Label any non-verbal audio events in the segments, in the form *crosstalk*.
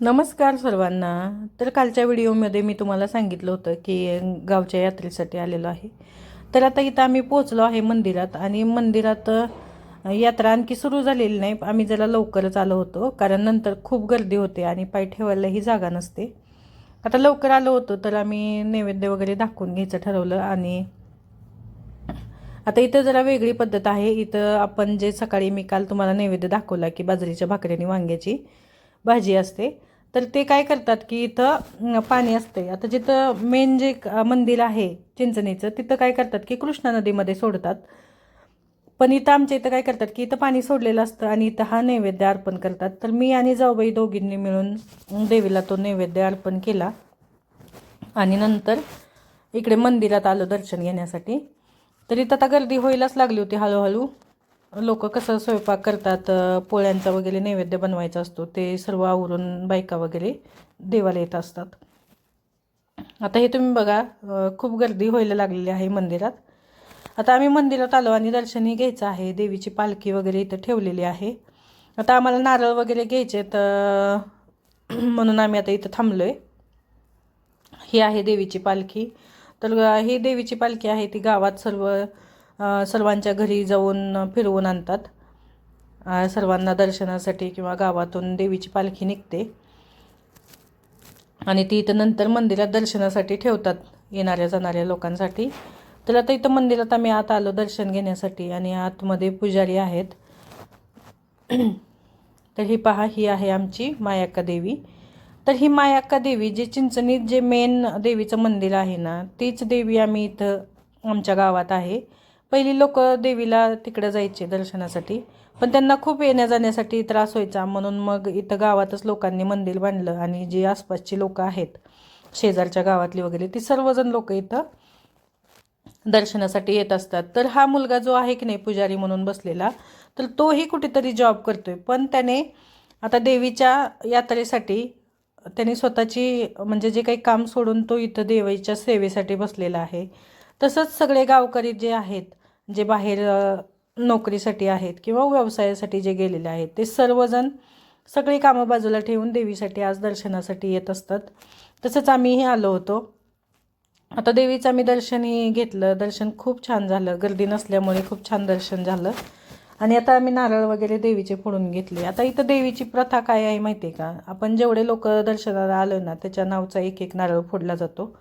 नमस्कार सर्वांना. तर कालच्या व्हिडिओमध्ये मी तुम्हाला सांगितलं होतं की गावच्या यात्रेसाठी आलेलो आहे. तर आता इथं आम्ही पोचलो आहे मंदिरात आणि मंदिरात यात्रा आणखी सुरू झालेली नाही. आम्ही जरा लवकरच आलो होतो कारण नंतर खूप गर्दी होते आणि पाय ठेवायलाही जागा नसते. आता लवकर आलो होतो तर आम्ही नैवेद्य वगैरे दाखवून घ्यायचं ठरवलं आणि आता इथं जरा वेगळी पद्धत आहे. इथं आपण जे सकाळी मी काल तुम्हाला नैवेद्य दाखवला की बाजरीच्या भाकऱ्याने वांग्याची भाजी असते तर ते काय करतात की इथं पाणी असते आता जिथं मेन जे मंदिर आहे चिंचणीचं तिथं काय करतात की कृष्णा नदीमध्ये सोडतात. पण इथं आमच्या इथं काय करतात की इथं पाणी सोडलेलं असतं आणि इथं हा नैवेद्य अर्पण करतात. तर मी आणि जाऊबाई दोघींनी मिळून देवीला तो नैवेद्य अर्पण केला. आणि नंतर इकडे मंदिरात आलो दर्शन घेण्यासाठी. तर इथं आता गर्दी व्हायलाच लागली होती हळूहळू. लोक कसं स्वयंपाक करतात पोळ्यांचा वगैरे नैवेद्य बनवायचा असतो ते सर्व आवरून बायका वगैरे देवाला येत असतात. आता हे तुम्ही बघा खूप गर्दी व्हायला लागलेली आहे मंदिरात. आता आम्ही मंदिरात आलो आणि दर्शनही घ्यायचं आहे देवीची पालखी वगैरे इथं ठेवलेली आहे. आता आम्हाला नारळ वगैरे घ्यायचे तर *clears throat* म्हणून आम्ही आता इथं थांबलो आहे ही आहे देवीची पालखी. तर ही देवीची पालखी आहे ती गावात सर्व सर्वांच्या घरी जाऊन फिरवून आणतात. सर्वांना दर्शनासाठी किंवा गावातून देवीची पालखी निघते. आणि ती इथं नंतर मंदिरात दर्शनासाठी ठेवतात येणाऱ्या जाणाऱ्या लोकांसाठी. तर आता इथं मंदिरात आम्ही आत आलो दर्शन घेण्यासाठी आणि आतमध्ये पुजारी आहेत. *clears throat* तर ही पहा ही आहे आमची मायाक्का देवी. तर ही मायाक्का देवी जे चिंचणीत जे मेन देवीचं मंदिर आहे ना तीच देवी आम्ही इथं आमच्या गावात आहे. पहिली लोक देवीला तिकडं जायचे दर्शनासाठी पण त्यांना खूप येण्या जाण्यासाठी त्रास व्हायचा. म्हणून मग इथं गावातच लोकांनी मंदिर बांधलं आणि जी आसपासची लोकं आहेत शेजारच्या गावातली वगैरे ती सर्वजण लोक इथं दर्शनासाठी येत असतात. तर हा मुलगा जो आहे की नाही पुजारी म्हणून बसलेला तर तोही कुठेतरी जॉब करतोय. पण त्याने आता देवीच्या यात्रेसाठी त्याने स्वतःची म्हणजे जे काही काम सोडून तो इथं देवीच्या सेवेसाठी बसलेला आहे. तसंच सगळे गावकरी जे आहेत जे बाहेर नोकरीसाठी आहेत किंवा व्यवसायासाठी जे गेलेले आहेत ते सर्वजण सगळी कामं बाजूला ठेवून देवीसाठी आज दर्शनासाठी येत असतात. तसंच आम्हीही आलो होतो. आता देवीचं आम्ही दर्शनही घेतलं. दर्शन खूप छान झालं. गर्दी नसल्यामुळे खूप छान दर्शन झालं. आणि आता आम्ही नारळ वगैरे देवीचे फोडून घेतले. आता इथं देवीची प्रथा काय आहे माहिती आहे का? आपण जेवढे लोक दर्शनाला आलो ना त्याच्या नावचा एक एक नारळ फोडला जातो.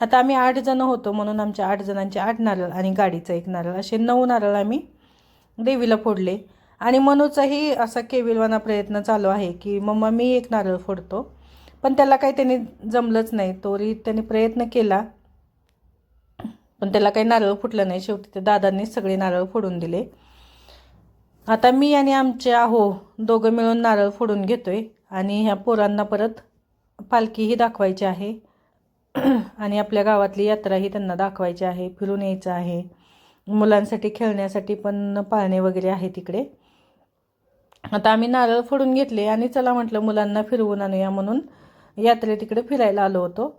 आता आम्ही आठ जण होतो म्हणून आमच्या आठ जणांचे आठ नारळ आणि गाडीचा एक नारळ असे नऊ नारळ आम्ही देवीला फोडले. आणि मनूचाही असा केविलवाना प्रयत्न चालू आहे की मम्मा मी एक नारळ फोडतो. पण त्याला काही त्याने जमलंच नाही तोरी त्याने प्रयत्न केला. पण त्याला काही नारळ फुटलं नाही. शेवटी त्या दादांनी सगळे नारळ फोडून दिले. आता मी आणि आमचे आहो दोघं मिळून नारळ फोडून घेतोय. आणि ह्या पोरांना परत पालखीही दाखवायची आहे. *clears throat* आणि आपल्या गावातली यात्राही त्यांना दाखवायची आहे फिरून यायचं आहे. मुलांसाठी खेळण्यासाठी पण पाळणे वगैरे आहे तिकडे. आता आम्ही नारळ फोडून घेतले आणि चला म्हटलं मुलांना फिरवून आणूया म्हणून यात्रे तिकडे फिरायला आलो होतो.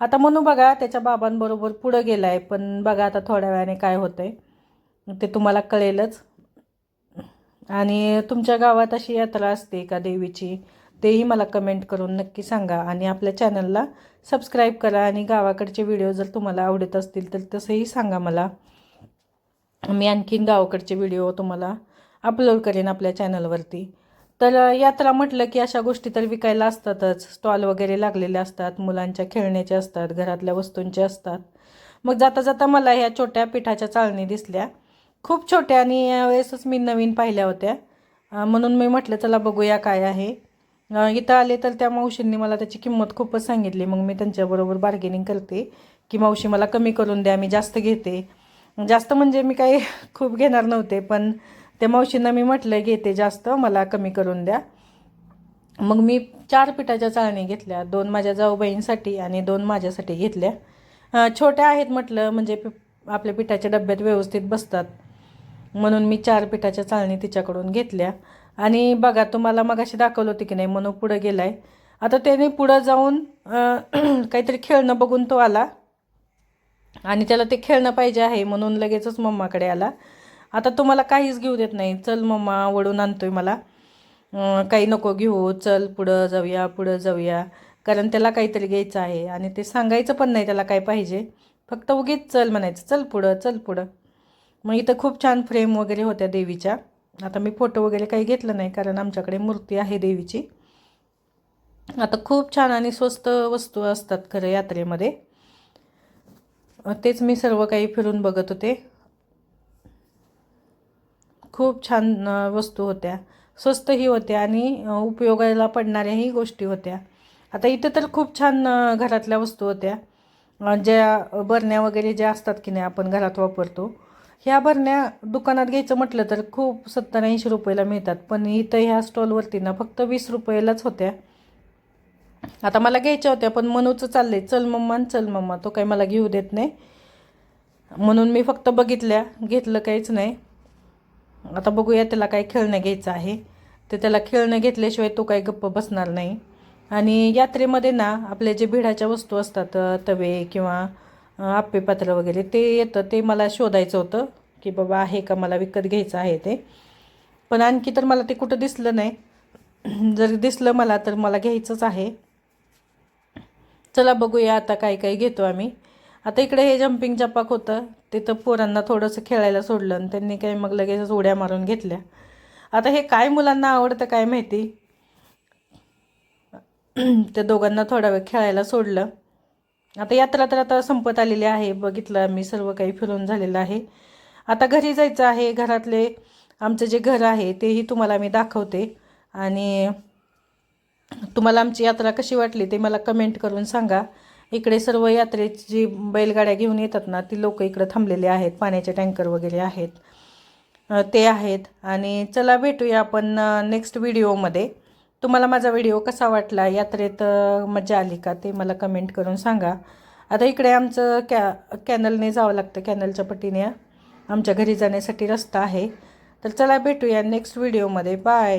आता म्हणू बघा त्याच्या बाबांबरोबर पुढं गेला आहे पण बघा आता थोड्या वेळाने काय होतं आहे ते तुम्हाला कळेलच. आणि तुमच्या गावात अशी यात्रा असते का देवीची? तेही मला कमेंट करून नक्की सांगा आणि आपल्या चॅनलला सबस्क्राईब करा आणि गावाकडचे व्हिडिओ जर तुम्हाला आवडत असतील तर तसंही सांगा मला. मी आणखीन गावाकडचे व्हिडिओ तुम्हाला अपलोड करेन आपल्या चॅनलवरती तर यात्रा म्हटलं की अशा गोष्टी तर विकायला असतातच. स्टॉल वगैरे लागलेले असतात मुलांच्या खेळण्याचे असतात घरातल्या वस्तूंचे असतात. मग जाता जाता मला ह्या छोट्या पिठाच्या चाळणी दिसल्या. खूप छोट्या आणि यावेळेसच मी नवीन पाहिल्या होत्या. म्हणून मी म्हटलं चला बघूया काय आहे. इथं आले तर त्या मावशींनी मला त्याची किंमत खूपच सांगितली. मग मी त्यांच्याबरोबर बार्गेनिंग करते की मावशी मला कमी करून द्या मी जास्त घेते. जास्त म्हणजे मी काही *laughs* खूप घेणार नव्हते पण त्या मावशींना मी म्हटलं घेते जास्त मला कमी करून द्या. मग मी चार पिठाच्या चाळणी घेतल्या दोन माझ्या जाऊबाईंसाठी आणि दोन माझ्यासाठी घेतल्या. छोट्या आहेत म्हटलं म्हणजे पि- आपल्या पिठाच्या डब्यात व्यवस्थित बसतात. म्हणून मी चार पिठाच्या चाळणी तिच्याकडून घेतल्या. आणि बघा तुम्हाला मगाशी दाखवलं होतं की नाही म्हणून पुढं गेला आहे आता त्याने पुढं जाऊन *clears throat* काहीतरी खेळणं बघून तो आला. आणि त्याला ते खेळणं पाहिजे आहे म्हणून लगेचच मम्माकडे आला. आता तुम्हाला काहीच घेऊ देत नाही. चल मम्मा वडून आणतोय मला. काही नको घेऊ. चल पुढं जाऊया पुढं जाऊया. कारण त्याला काहीतरी घ्यायचं आहे आणि ते सांगायचं पण नाही त्याला काय पाहिजे. फक्त उगीच चल म्हणायचं चल पुढं चल पुढं. मग इथं खूप छान फ्रेम वगैरे होत्या देवीच्या. आता मी फोटो वगैरे काही घेतलं नाही कारण आमच्याकडे मूर्ती आहे देवीची. आता खूप छान आणि स्वस्त वस्तू असतात खरं यात्रेमध्ये. तेच मी सर्व काही फिरून बघत होते. खूप छान वस्तू होत्या. स्वस्तही होत्या आणि उपयोगाला पडणाऱ्याही गोष्टी होत्या. आता इथं तर खूप छान घरातल्या वस्तू होत्या. ज्या बरण्या वगैरे ज्या असतात की नाही आपण घरात वापरतो. ह्या बरण्या दुकानात घ्यायचं म्हटलं तर खूप सत्तर ऐंशी रुपयाला मिळतात. पण इथं ह्या स्टॉलवरती ना फक्त वीस रुपयालाच होत्या. आता मला घ्यायच्या होत्या पण मनूचं चाललंय. चल मम्मा न चल मम्मा तो काही मला घेऊ देत नाही. म्हणून मी फक्त बघितल्या घेतलं काहीच नाही. आता बघूया त्याला काय खेळणं घ्यायचं आहे. तर त्याला खेळणं घेतल्याशिवाय तो काही गप्प बसणार नाही. आणि यात्रेमध्ये ना आपले जे भिडाच्या वस्तू असतात तवे किंवा अ, वगैरे ते येतं ते मला शोधायचं होतं की बाबा आहे का मला विकत घ्यायचं आहे ते. पण आणखी तर मला ते कुठं दिसलं नाही. *clears throat* जर दिसलं मला तर मला घ्यायचंच आहे. चला बघूया आता काय काय घेतो आम्ही. आता इकडे हे जम्पिंग जपाक होतं तिथं पोरांना थोडंसं खेळायला सोडलं आणि त्यांनी काय मग लगेच उड्या मारून घेतल्या. आता हे काय मुलांना आवडतं काय माहिती? *clears throat* त्या दोघांना थोडा वेळ खेळायला सोडलं. आता यात्रा तर आता संपत आलेली आहे. बघितलं मी सर्व काही फिरून झालेलं आहे. आता घरी जायचं आहे. घरातले आमचं जे घर आहे तेही तुम्हाला मी दाखवते. आणि तुम्हाला आमची यात्रा कशी वाटली ते मला कमेंट करून सांगा. इकडे सर्व यात्रेची जी बैलगाड्या घेऊन येतात ना ती लोक इकडे थांबलेले आहेत. पाण्याचे टँकर वगैरे आहेत. ते आहेत. आणि चला भेटूया आपण नेक्स्ट व्हिडिओमध्ये तुम्हाला माझा व्हिडिओ कसा वाटला? यात्रेत मजा आली का? ते मला कमेंट करून सांगा. आता इकडे आमचं कॅ कॅनलने जावं लागतं कॅनलच्या पटीने. आमच्या घरी जाण्यासाठी रस्ता आहे. तर चला भेटूया नेक्स्ट व्हिडिओमध्ये बाय